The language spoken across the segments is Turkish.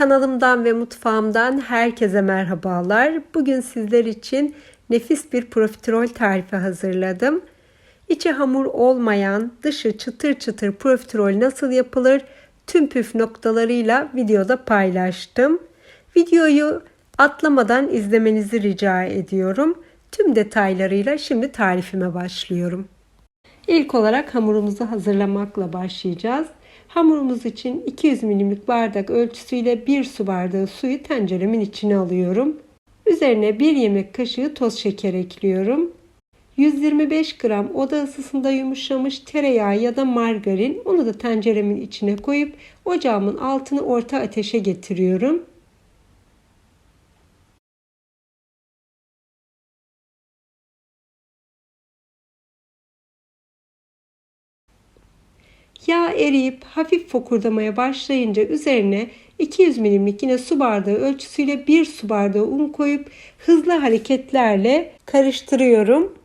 Kanalımdan ve mutfağımdan herkese merhabalar. Bugün sizler için nefis bir profiterol tarifi hazırladım. İçi hamur olmayan, dışı çıtır çıtır profiterol nasıl yapılır tüm püf noktalarıyla videoda paylaştım. Videoyu atlamadan izlemenizi rica ediyorum. Tüm detaylarıyla şimdi tarifime başlıyorum. İlk olarak hamurumuzu hazırlamakla başlayacağız. Hamurumuz için 200 milimlik bardak ölçüsüyle 1 su bardağı suyu tenceremin içine alıyorum. Üzerine 1 yemek kaşığı toz şeker ekliyorum. 125 gram oda ısısında yumuşamış tereyağı ya da margarin onu da tenceremin içine koyup ocağımın altını orta ateşe getiriyorum. Yağ eriyip hafif fokurdamaya başlayınca üzerine 200 milimlik yine su bardağı ölçüsüyle 1 su bardağı un koyup hızlı hareketlerle karıştırıyorum.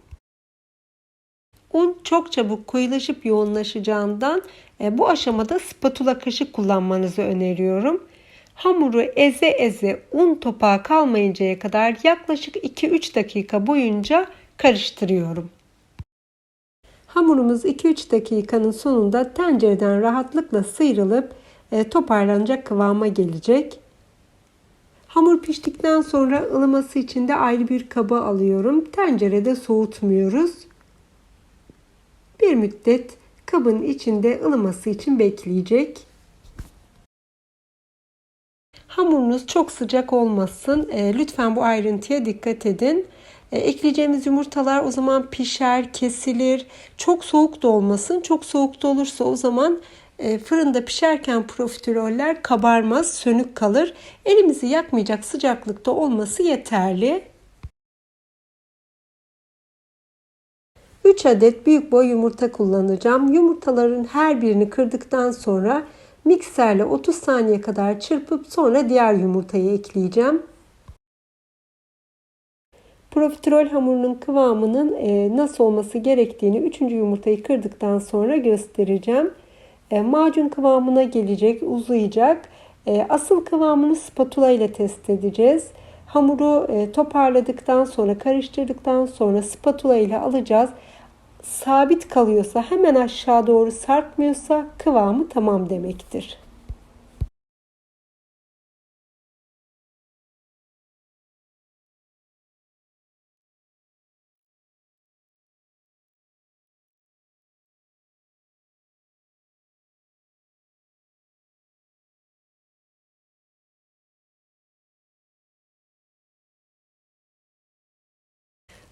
Un çok çabuk koyulaşıp yoğunlaşacağından e, bu aşamada spatula kaşık kullanmanızı öneriyorum. Hamuru eze eze un topağı kalmayıncaya kadar yaklaşık 2-3 dakika boyunca karıştırıyorum. Hamurumuz 2-3 dakikanın sonunda tencereden rahatlıkla sıyrılıp e, toparlanacak kıvama gelecek. Hamur piştikten sonra ılıması için de ayrı bir kaba alıyorum. Tencerede soğutmuyoruz. Bir müddet kabın içinde ılıması için bekleyecek. Hamurunuz çok sıcak olmasın. E, lütfen bu ayrıntıya dikkat edin. E, ekleyeceğimiz yumurtalar o zaman pişer, kesilir. Çok soğuk da olmasın. Çok soğuk da olursa o zaman e, fırında pişerken profiteroller kabarmaz, sönük kalır. Elimizi yakmayacak sıcaklıkta olması yeterli. 3 adet büyük boy yumurta kullanacağım. Yumurtaların her birini kırdıktan sonra mikserle 30 saniye kadar çırpıp sonra diğer yumurtayı ekleyeceğim. Profiterol hamurunun kıvamının e, nasıl olması gerektiğini 3. yumurtayı kırdıktan sonra göstereceğim. E, macun kıvamına gelecek, uzayacak. E, asıl kıvamını spatula ile test edeceğiz. Hamuru toparladıktan sonra, karıştırdıktan sonra spatula ile alacağız. Sabit kalıyorsa, hemen aşağı doğru sarkmıyorsa kıvamı tamam demektir.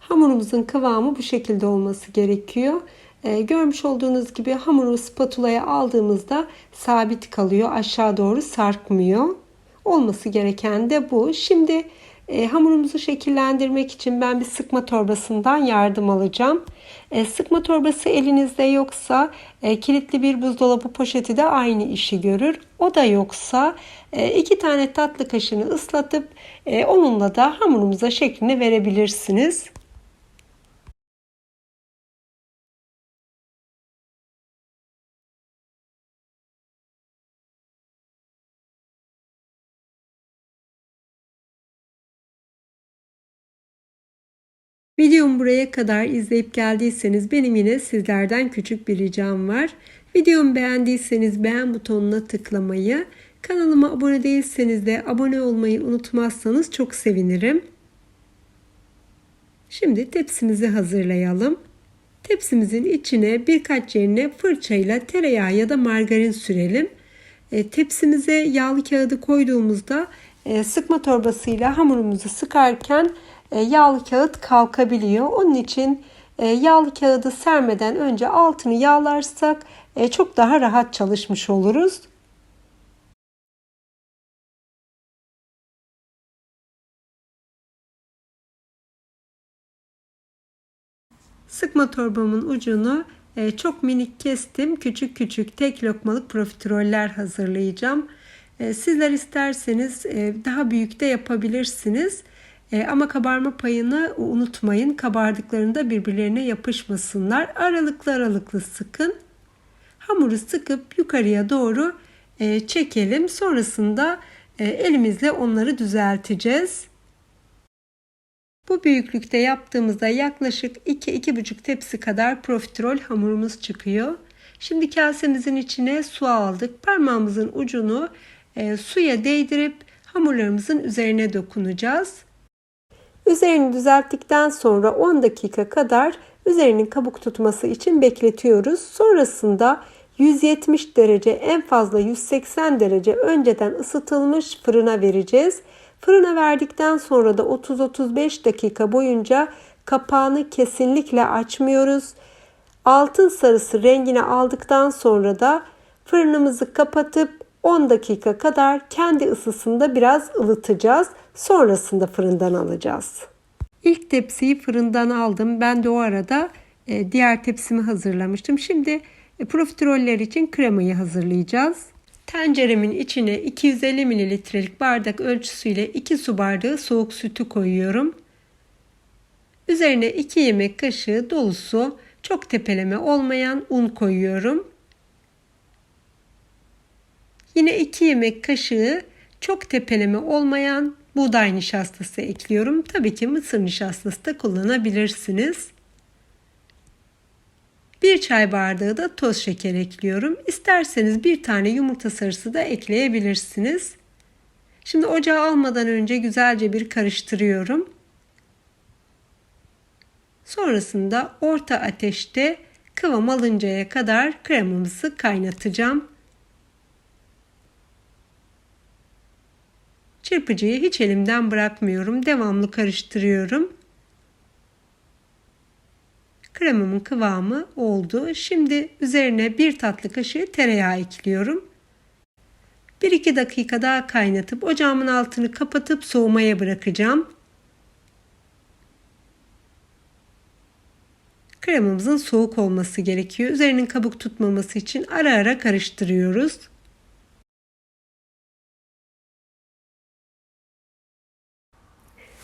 Hamurumuzun kıvamı bu şekilde olması gerekiyor. Ee, görmüş olduğunuz gibi hamuru spatulaya aldığımızda sabit kalıyor. Aşağı doğru sarkmıyor. Olması gereken de bu. Şimdi e, hamurumuzu şekillendirmek için ben bir sıkma torbasından yardım alacağım. E, sıkma torbası elinizde yoksa e, kilitli bir buzdolabı poşeti de aynı işi görür. O da yoksa e, iki tane tatlı kaşığını ıslatıp e, onunla da hamurumuza şeklini verebilirsiniz. Videomu buraya kadar izleyip geldiyseniz benim yine sizlerden küçük bir ricam var. Videomu beğendiyseniz beğen butonuna tıklamayı, kanalıma abone değilseniz de abone olmayı unutmazsanız çok sevinirim. Şimdi tepsimizi hazırlayalım. Tepsimizin içine birkaç yerine fırçayla tereyağı ya da margarin sürelim. E, tepsimize yağlı kağıdı koyduğumuzda e, sıkma torbasıyla hamurumuzu sıkarken yağlı kağıt kalkabiliyor. Onun için e, yağlı kağıdı sermeden önce altını yağlarsak e, çok daha rahat çalışmış oluruz. Sıkma torbamın ucunu çok minik kestim. Küçük küçük tek lokmalık profiteroller hazırlayacağım. Sizler isterseniz daha büyük de yapabilirsiniz. E, ama kabarma payını unutmayın. Kabardıklarında birbirlerine yapışmasınlar. Aralıklı aralıklı sıkın. Hamuru sıkıp yukarıya doğru e, çekelim. Sonrasında e, elimizle onları düzelteceğiz. Bu büyüklükte yaptığımızda yaklaşık 2-2,5 tepsi kadar profiterol hamurumuz çıkıyor. Şimdi kasemizin içine su aldık. Parmağımızın ucunu e, suya değdirip hamurlarımızın üzerine dokunacağız. Üzerini düzelttikten sonra 10 dakika kadar üzerinin kabuk tutması için bekletiyoruz. Sonrasında 170 derece en fazla 180 derece önceden ısıtılmış fırına vereceğiz. Fırına verdikten sonra da 30-35 dakika boyunca kapağını kesinlikle açmıyoruz. Altın sarısı rengini aldıktan sonra da fırınımızı kapatıp 10 dakika kadar kendi ısısında biraz ılıtacağız. Sonrasında fırından alacağız. İlk tepsiyi fırından aldım. Ben de o arada e, diğer tepsimi hazırlamıştım. Şimdi e, profiteroller için kremayı hazırlayacağız. Tenceremin içine 250 mililitrelik bardak ölçüsüyle 2 su bardağı soğuk sütü koyuyorum. Üzerine 2 yemek kaşığı dolusu çok tepeleme olmayan un koyuyorum. Yine 2 yemek kaşığı çok tepeleme olmayan buğday nişastası ekliyorum. Tabii ki mısır nişastası da kullanabilirsiniz. Bir çay bardağı da toz şeker ekliyorum. İsterseniz bir tane yumurta sarısı da ekleyebilirsiniz. Şimdi ocağa almadan önce güzelce bir karıştırıyorum. Sonrasında orta ateşte kıvam alıncaya kadar kremamızı kaynatacağım. Çırpıcıyı hiç elimden bırakmıyorum. Devamlı karıştırıyorum. Kremamın kıvamı oldu. Şimdi üzerine bir tatlı kaşığı tereyağı ekliyorum. 1-2 dakika daha kaynatıp ocağımın altını kapatıp soğumaya bırakacağım. Kremamızın soğuk olması gerekiyor. Üzerinin kabuk tutmaması için ara ara karıştırıyoruz.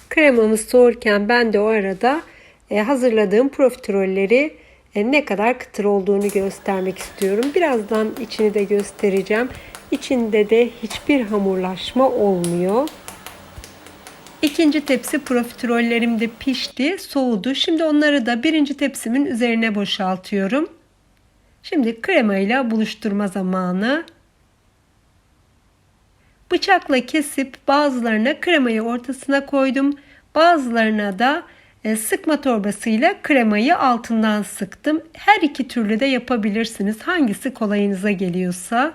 Kremamız soğurken ben de o arada e, hazırladığım profiterolleri e, ne kadar kıtır olduğunu göstermek istiyorum. Birazdan içini de göstereceğim. İçinde de hiçbir hamurlaşma olmuyor. İkinci tepsi profiterollerim de pişti, soğudu. Şimdi onları da birinci tepsimin üzerine boşaltıyorum. Şimdi kremayla buluşturma zamanı. Bıçakla kesip bazılarına kremayı ortasına koydum. Bazılarına da e, sıkma torbasıyla kremayı altından sıktım. Her iki türlü de yapabilirsiniz. Hangisi kolayınıza geliyorsa.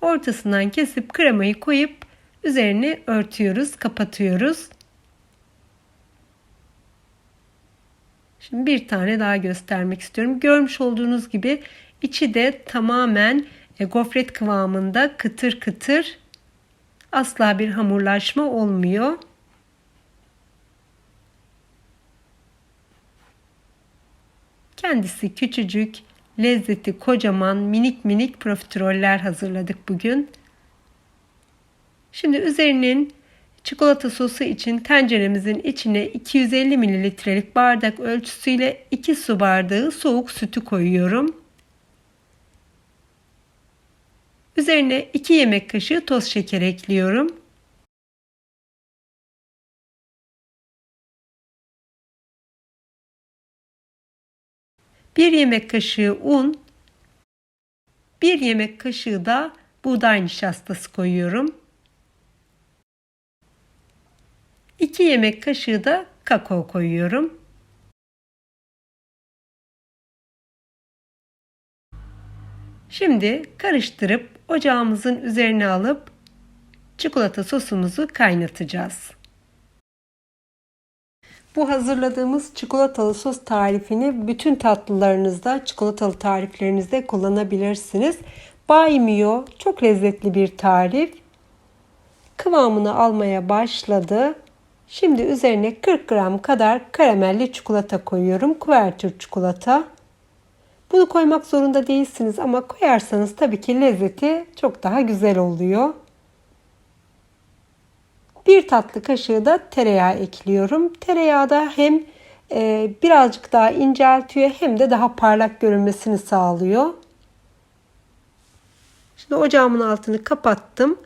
Ortasından kesip kremayı koyup üzerini örtüyoruz, kapatıyoruz. Şimdi bir tane daha göstermek istiyorum. Görmüş olduğunuz gibi içi de tamamen e, gofret kıvamında kıtır kıtır asla bir hamurlaşma olmuyor. Kendisi küçücük, lezzeti kocaman, minik minik profiteroller hazırladık bugün. Şimdi üzerinin çikolata sosu için tenceremizin içine 250 mililitrelik bardak ölçüsüyle 2 su bardağı soğuk sütü koyuyorum. Üzerine 2 yemek kaşığı toz şeker ekliyorum. Bir yemek kaşığı un, bir yemek kaşığı da buğday nişastası koyuyorum. 2 yemek kaşığı da kakao koyuyorum. Şimdi karıştırıp ocağımızın üzerine alıp çikolata sosumuzu kaynatacağız. Bu hazırladığımız çikolatalı sos tarifini bütün tatlılarınızda, çikolatalı tariflerinizde kullanabilirsiniz. Bay Mio çok lezzetli bir tarif. Kıvamını almaya başladı. Şimdi üzerine 40 gram kadar karamelli çikolata koyuyorum. Kuvertür çikolata. Bunu koymak zorunda değilsiniz ama koyarsanız tabii ki lezzeti çok daha güzel oluyor. Bir tatlı kaşığı da tereyağı ekliyorum. Tereyağı da hem e, birazcık daha inceltiyor hem de daha parlak görünmesini sağlıyor. Şimdi ocağımın altını kapattım.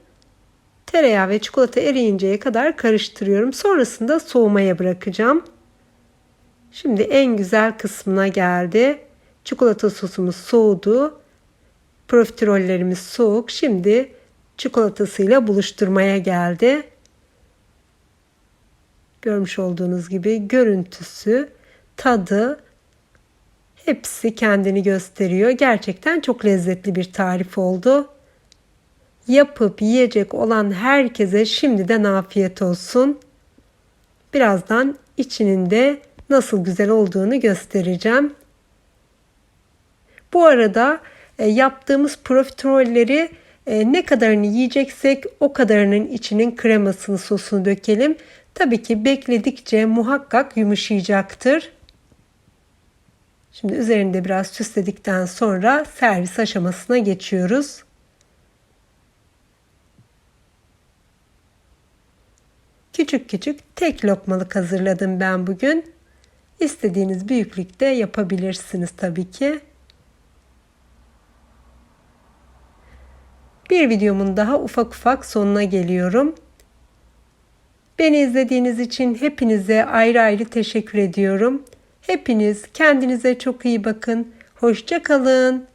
Tereyağı ve çikolata eriyinceye kadar karıştırıyorum. Sonrasında soğumaya bırakacağım. Şimdi en güzel kısmına geldi. Çikolata sosumuz soğudu. Profiterollerimiz soğuk. Şimdi çikolatasıyla buluşturmaya geldi. Görmüş olduğunuz gibi görüntüsü, tadı hepsi kendini gösteriyor. Gerçekten çok lezzetli bir tarif oldu. Yapıp yiyecek olan herkese şimdiden afiyet olsun. Birazdan içinin de nasıl güzel olduğunu göstereceğim. Bu arada e, yaptığımız profiterolleri e, ne kadarını yiyeceksek o kadarının içinin kremasını sosunu dökelim. Tabii ki bekledikçe muhakkak yumuşayacaktır. Şimdi üzerinde biraz süsledikten sonra servis aşamasına geçiyoruz. Küçük küçük tek lokmalık hazırladım ben bugün. İstediğiniz büyüklükte yapabilirsiniz tabii ki. Bir videomun daha ufak ufak sonuna geliyorum. Beni izlediğiniz için hepinize ayrı ayrı teşekkür ediyorum. Hepiniz kendinize çok iyi bakın. Hoşça kalın.